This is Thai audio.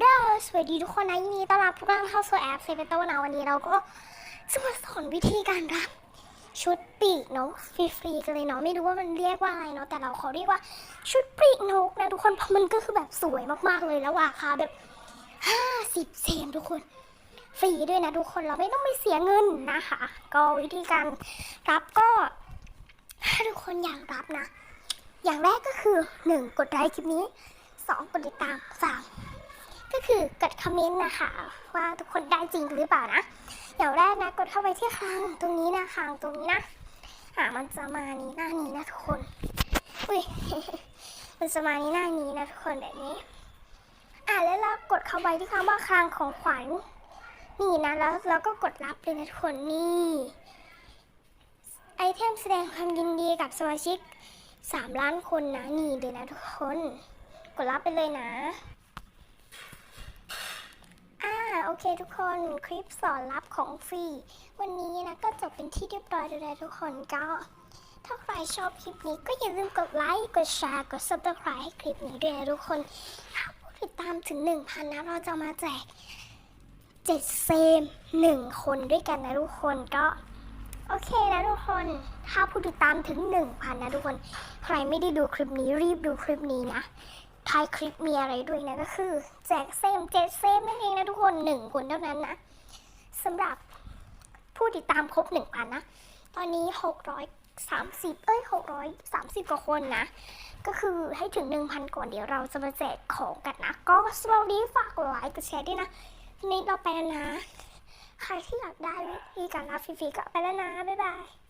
เด้อสวัสดีทุกคนนะยินดีต้อนรับทุกท่านเข้าสู่แอปเซเปโตนะวันนี้เราก็จะมาสอนวิธีการรับชุดปีกนกฟรีๆกันเลยเนาะไม่รู้ว่ามันเรียกว่าอะไรเนาะแต่เราขอเรียกว่าชุดปีกนกนะทุกคนเพราะมันก็คือแบบสวยมากๆเลยแล้วราคาแบบ50เซนทุกคนฟรีด้วยนะทุกคนเราไม่ต้องไปเสียเงินนะคะ ก็วิธีการรับก็ถ้าทุกคนอยากรับนะ อย่างแรกก็คือ 1. กดไลค์คลิปนี้ 2. กดติดตาม 3. ก็คือกดคอมเมนต์นะคะ ว่าทุกคนได้จริงหรือเปล่านะอย่างแรกนะกดเข้าไปที่คลังตรงนี้นะคลังตรงนี้นะอ่ามันจะมานี้หน้านี้นะทุกคนอุ้ยมันจะมานี้หน้านี้นะทุกคนแบบนี้อ่าแล้วเรากดเข้าไปที่คำว่าคลังของขวัญนี่นะแล้วเราก็กดรับเลยนะทุกคนนี่ไอเทมแสดงความยินดีกับสมาชิกสามล้านคนนะนี่เลยนะทุกคน กดรับไปเลยนะ อ่าโอ เคทุกคนคลิปสอนรับของฟรี วันนี้นะก็จบเป็นที่เรียบร้อยแล้วนะทุกคนก็ ถ้าใครชอบคลิปนี้ก็อย่าลืมกดไลค์กดแชร์กด subscribe ให้คลิปนี้ด้วยนะทุกคนถ้าผู้ติดตามถึง 1,000นะเราจะมาแจก 7 เซม 1 คนด้วยกันนะทุกคนก็โอเคนะทุกคน ถ้าผู้ติดตามถึง 1,000 นะทุกคน ใครไม่ได้ดูคลิปนี้รีบดูคลิปนี้นะ ท้ายคลิปมีอะไรด้วยนะก็คือ แจกเซมเจ็ดเซมนั่นเองนะทุกคนหนึ่งคนเท่านั้นนะสำหรับผู้ติดตามครบ1,000นนะ ตอนนี้630เอ้ย630กว่าคนนะ ก็คือให้ถึง1,000ก่อนเดี๋ยวเราจะมาแจกของกันนะ ก็สำหรับวันนี้ฝากกดไลค์กดแชร์ด้วยนะนี้เราไปแล้วนะ ใครที่อยากได้วิธีการรับฟรีๆก็ไปแล้วนะ บ๊ายบาย